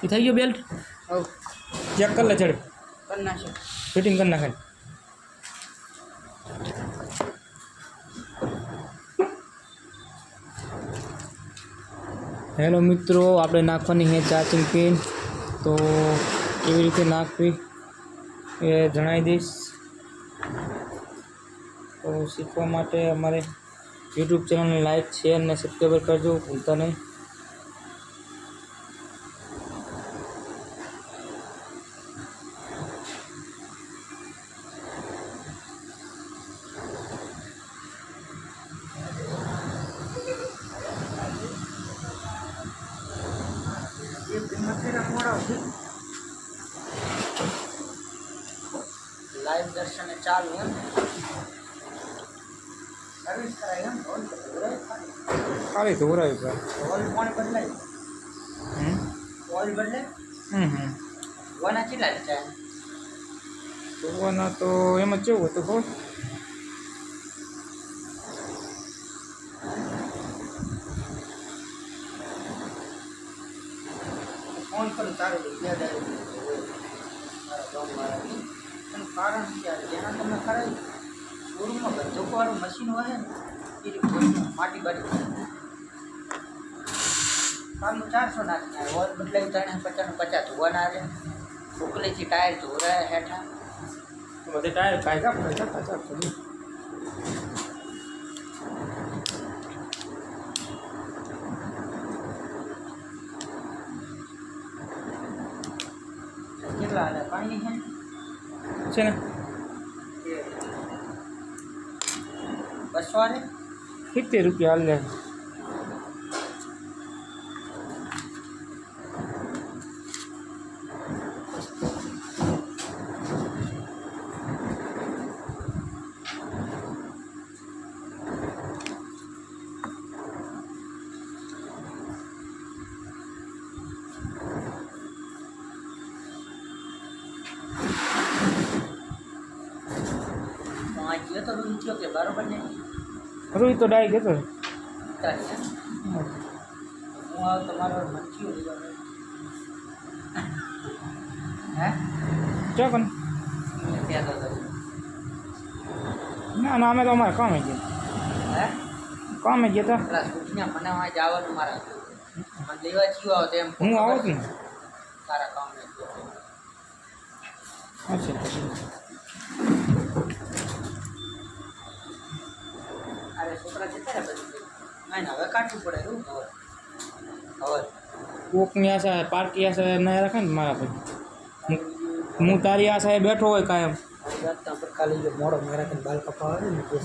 એ થઈ ગયો બેલ્ટ હવ ચેક કરી લે ચડે કરી નાખો ફિટિંગ કરી નાખે હેલો મિત્રો આપણે નાખવાની છે ચાર્જિંગ પિન તો કેવી રીતે નાખવી એ જણાવી દઈશ તો શીખવા માટે અમારે યુટ્યુબ ચેનલને લાઈક શેર અને સબસ્ક્રાઈબર કરજો ભૂલતા નહીં લાઈવ દર્શન ચાલુ એમ. સર્વિસ કરાય એમ ઢોલ ખાલી ધોરાય ઉરાયું ઢોલ કોણ બદલાય હમ? હોલ બદલે? હમ હમ. વના કેટલા લીધા ધોવાના તો એમાં કેવું હતું ખબર ફોન કરું તારું યાદ આવી કારણ શું યાર જેના તમે કરાવી શોરૂમમાં બંદૂકવાળું મશીન હોય ને એ રીતે માટી બાટી કામનું ચારસો નાખી આવે ઓર બદલાવી ત્રણે પચાસ પચાસ ધોવાના આવે ઉકલેથી ટાયર ધોરાય હેઠા બધે ટાયર કાયદા પડે છે પાછા થોડી કેટલા હાલે પાણી છે છે ને બસો હાલે સિત્તેર રૂપિયા હાલ લે પાંચ ગયો તો રૂમ કે બરોબર ને રોહિત તો. ડાઈ ગયો તારી હું આવ તમારો લીધો હે? ચો કન ના ના અમે તો અમારે કામે ગયા. હે? કામે ગયા હતા પેલા સૂચના મને વાં જવાનું મારા મને લેવા જીવ આવો તો એમ હું આવું છું. તારા કામ અચ્છા પછી છોકરા જતા રહે બધું હવે કાઢવું પડે એવું હવે. હવે કોકની આશા પાર્કી આશા ના રાખે ને મારા ભાઈ. હું- હું તારી આશાએ બેઠો હોય કાયમ. તો પર ખાલી જો મોડો મેરા કે બાલ કપાવે ને કે